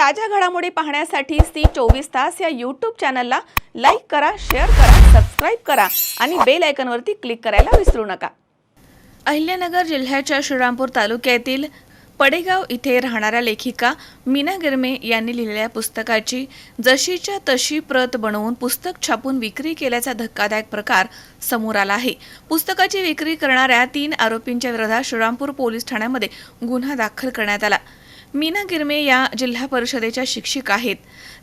ताज्या घडामोडी पाहण्यासाठी सी चोवीस तास या यूट्यूब चॅनलला लाईक करा शेअर करा सबस्क्राईब करा आणि बेल आयकनवरती क्लिक करायला विसरू नका. अहिल्यानगर जिल्ह्याच्या श्रीरामपूर तालुक्यातील पडेगाव इथे राहणाऱ्या लेखिका मीना गिरमे यांनी लिहिलेल्या पुस्तकाची जशीच्या तशी प्रत बनवून पुस्तक छापून विक्री केल्याचा धक्कादायक प्रकार समोर आला आहे. पुस्तकाची विक्री करणाऱ्या तीन आरोपींच्या विरोधात श्रीरामपूर पोलीस ठाण्यामध्ये गुन्हा दाखल करण्यात आला. मीना गिरमे या जिल्हा परिषदेच्या शिक्षिका आहेत.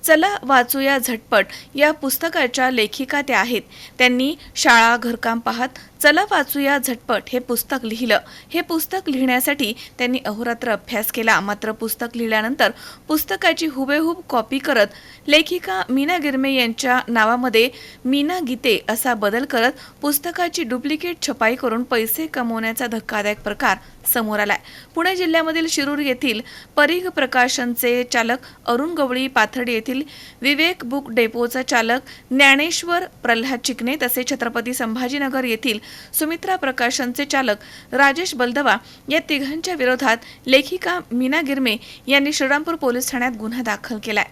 चला वाचूया झटपट. या पुस्तकाच्या लेखिका त्या आहेत. त्यांनी शाळा घरकाम पाहत चला वाचूया झटपट हे पुस्तक लिहिलं. हे पुस्तक लिहिण्यासाठी त्यांनी अहोरात्र अभ्यास केला. मात्र पुस्तक लिहिल्यानंतर पुस्तकाची हुबेहूब कॉपी करत लेखिका मीना गिरमे यांच्या नावामध्ये मीना गीते असा बदल करत पुस्तकाची डुप्लिकेट छपाई करून पैसे कमवण्याचा धक्कादायक प्रकार समोर आलाय. पुणे जिल्ह्यामधील शिरूर येथील परीघ प्रकाशनचे चालक अरुण गवळी पाथर्डी येथील विवेक बुक डेपोचा चालक ज्ञानेश्वर प्रल्हाद चिकणे तसे छत्रपती संभाजीनगर येथील सुमित्रा प्रकाशनचे चालक राजेश बलदवा या तिघांच्या विरोधात लेखिका मीना गिरमे यांनी श्रीरामपूर पोलीस ठाण्यात गुन्हा दाखल केलाय.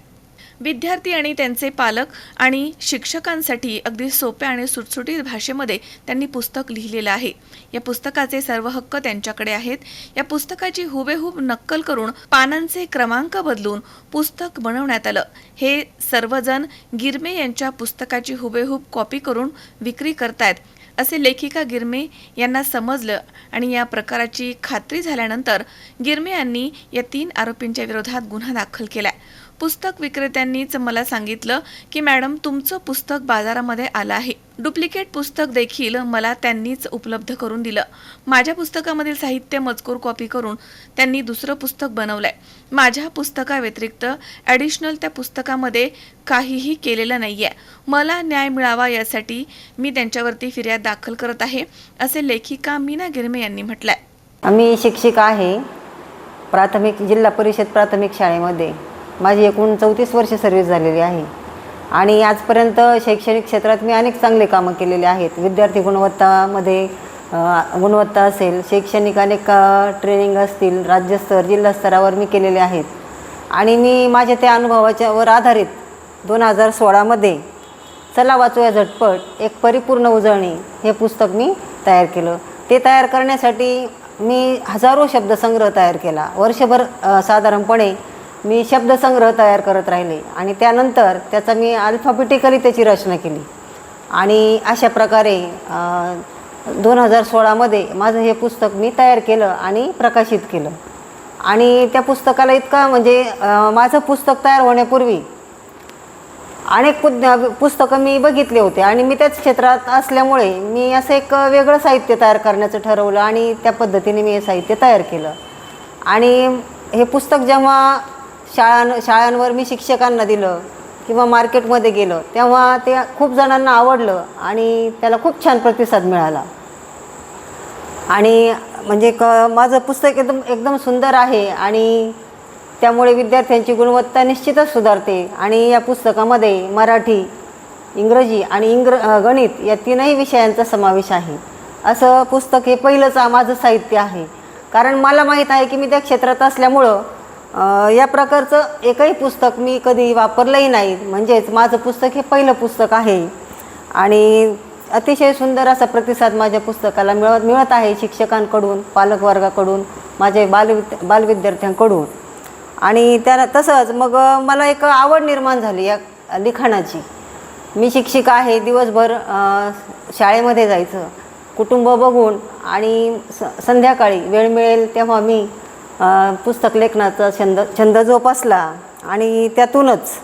विद्यार्थी आणि त्यांचे पालक आणि शिक्षकांसाठी अगदी सोप्या आणि सुटसुटीत भाषेमध्ये त्यांनी पुस्तक लिहिलेलं आहे. या पुस्तकाचे सर्व हक्क त्यांच्याकडे आहेत. या पुस्तकाची हुबेहूब नक्कल करून पानांचे क्रमांक बदलून पुस्तक बनवण्यात आलं. हे सर्वजण गिरमे यांच्या पुस्तकाची हुबेहूब कॉपी करून विक्री करतायत. असे लेखिका गिरमे यांना समजलं आणि या प्रकाराची खात्री झाल्यानंतर गिरमे यांनी या तीन आरोपींच्या विरोधात गुन्हा दाखल केला. पुस्तक विक्रेत्यांनीच मला सांगितलं की मॅडम तुमचं पुस्तक बाजारामध्ये आलं आहे. डुप्लिकेट पुस्तक देखील मला त्यांनीच उपलब्ध करून दिलं. माझ्या पुस्तकामधील साहित्य मजकूर कॉपी करून त्यांनी दुसरं पुस्तक बनवलंय. माझ्या पुस्तकाव्यतिरिक्त ॲडिशनल त्या पुस्तकामध्ये काहीही केलेलं नाहीये. मला न्याय मिळावा यासाठी मी त्यांच्यावरती फिर्याद दाखल करत आहे असे लेखिका मीना गिरमे यांनी म्हटलंय. मी शिक्षिका आहे प्राथमिक जिल्हा परिषद प्राथमिक शाळेमध्ये. माझी एकूण चौतीस वर्ष सर्व्हिस झालेली आहे. आणि आजपर्यंत शैक्षणिक क्षेत्रात मी अनेक चांगले कामं केलेले आहेत. विद्यार्थी गुणवत्तामध्ये गुणवत्ता असेल शैक्षणिक अनेक ट्रेनिंग असतील राज्यस्तर जिल्हास्तरावर मी केलेले आहेत. आणि मी माझ्या त्या अनुभवाच्या वर आधारित दोन हजार सोळामध्ये चला वाचूया झटपट एक परिपूर्ण उजळणी हे पुस्तक मी तयार केलं. ते तयार करण्यासाठी मी हजारो शब्दसंग्रह तयार केला. वर्षभर साधारणपणे मी शब्दसंग्रह तयार करत राहिले आणि त्यानंतर त्याचा मी अल्फाबेटिकली त्याची रचना केली. आणि अशा प्रकारे दोन हजार सोळामध्ये माझं हे पुस्तक मी तयार केलं आणि प्रकाशित केलं. आणि त्या पुस्तकाला इतका म्हणजे माझं पुस्तक तयार होण्यापूर्वी अनेक पु पुस्तकं मी बघितले होते आणि मी त्याच क्षेत्रात असल्यामुळे मी असं एक वेगळं साहित्य तयार करण्याचं ठरवलं आणि त्या पद्धतीने मी हे साहित्य तयार केलं. आणि हे पुस्तक जेव्हा शाळां शाळांवर मी शिक्षकांना दिलं किंवा मार्केटमध्ये गेलं तेव्हा ते खूप जणांना आवडलं आणि त्याला खूप छान प्रतिसाद मिळाला. आणि म्हणजे क माझं पुस्तक एकदम एकदम सुंदर आहे आणि त्यामुळे विद्यार्थ्यांची गुणवत्ता निश्चितच सुधारते आणि या पुस्तकामध्ये मराठी इंग्रजी आणि इंग्र गणित या तीनही विषयांचा समावेश आहे. असं पुस्तक हे पहिलंच माझं साहित्य आहे. कारण मला माहीत आहे की मी त्या क्षेत्रात असल्यामुळं या प्रकारचं एकही पुस्तक मी कधी वापरलंही नाही. म्हणजेच माझं पुस्तक हे पहिलं पुस्तक आहे. आणि अतिशय सुंदर असा प्रतिसाद माझ्या पुस्तकाला मिळत मिळत आहे शिक्षकांकडून पालकवर्गाकडून माझे बालविद बालविद्यार्थ्यांकडून. आणि त्या तसंच मग मला एक आवड निर्माण झाली या लिखाणाची. मी शिक्षिका आहे दिवसभर शाळेमध्ये जायचं कुटुंब बघून आणि स संध्याकाळी वेळ मिळेल तेव्हा मी पुस्तक लेखनाचा छंद छंद जोपासला आणि त्यातूनच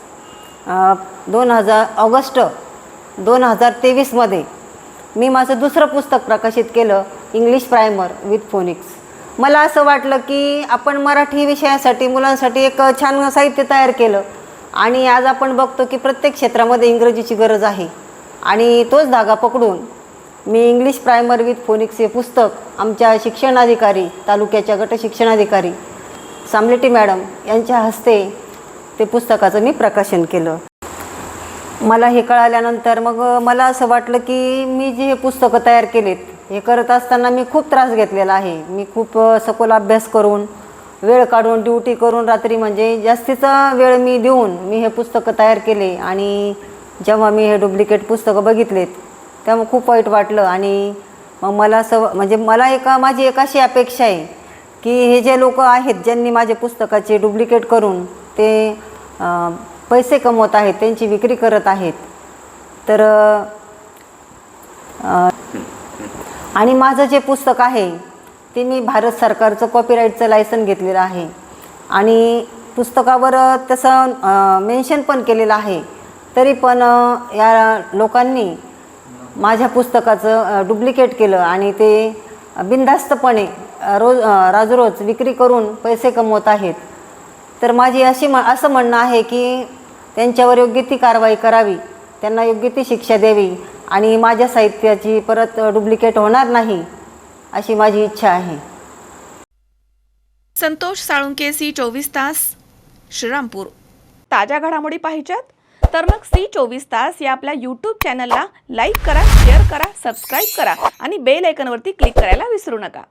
दोन हजार ऑगस्ट दोन हजार तेवीसमध्ये मी माझं दुसरं पुस्तक प्रकाशित केलं इंग्लिश प्रायमर विथ फोनिक्स मला असं वाटलं की आपण मराठी विषयासाठी मुलांसाठी एक छान साहित्य तयार केलं आणि आज आपण बघतो की प्रत्येक क्षेत्रामध्ये इंग्रजीची गरज आहे आणि तोच धागा पकडून मी इंग्लिश प्रायमर विथ फोनिक्स हे पुस्तक आमच्या शिक्षणाधिकारी तालुक्याच्या गट शिक्षणाधिकारी सामलेटी मॅडम यांच्या हस्ते ते पुस्तकाचं मी प्रकाशन केलं. मला हे कळाल्यानंतर मग मला असं वाटलं की मी जे हे पुस्तकं तयार केलेत हे करत असताना मी खूप त्रास घेतलेला आहे. मी खूप सखोल अभ्यास करून वेळ काढून ड्युटी करून रात्री म्हणजे जास्तीचा वेळ मी देऊन मी हे पुस्तकं तयार केले आणि जेव्हा मी हे डुप्लिकेट पुस्तकं बघितलेत त्यामुळे खूप वाईट वाटलं. आणि मग मला सव म्हणजे मला एका माझी एक अशी अपेक्षा आहे की हे जे लोक आहेत ज्यांनी माझ्या पुस्तकाचे डुप्लिकेट करून ते पैसे कमवत आहेत त्यांची विक्री करत आहेत तर आणि माझं जे पुस्तक आहे ते मी भारत सरकारचं कॉपीराईटचं लायसन घेतलेलं आहे. आणि पुस्तकावर तसं मेन्शन पण केलेलं आहे. तरी पण या लोकांनी माझ्या पुस्तकाचं डुप्लिकेट केलं आणि ते बिनधास्तपणे रोज राजरोज विक्री करून पैसे कमवत आहेत. तर माझी अशी म असं म्हणणं आहे की त्यांच्यावर योग्य ती कारवाई करावी त्यांना योग्य ती शिक्षा द्यावी आणि माझ्या साहित्याची परत डुप्लिकेट होणार नाही अशी माझी इच्छा आहे. संतोष साळुंके सी चोवीस तास श्रीरामपूर. ताज्या घडामोडी पाहिजेत? तर मग सी चोवीस तास या आपल्या यूट्यूब चॅनलला लाईक करा शेअर करा सबस्क्राईब करा आणि बेल आयकॉनवरती क्लिक करायला विसरू नका.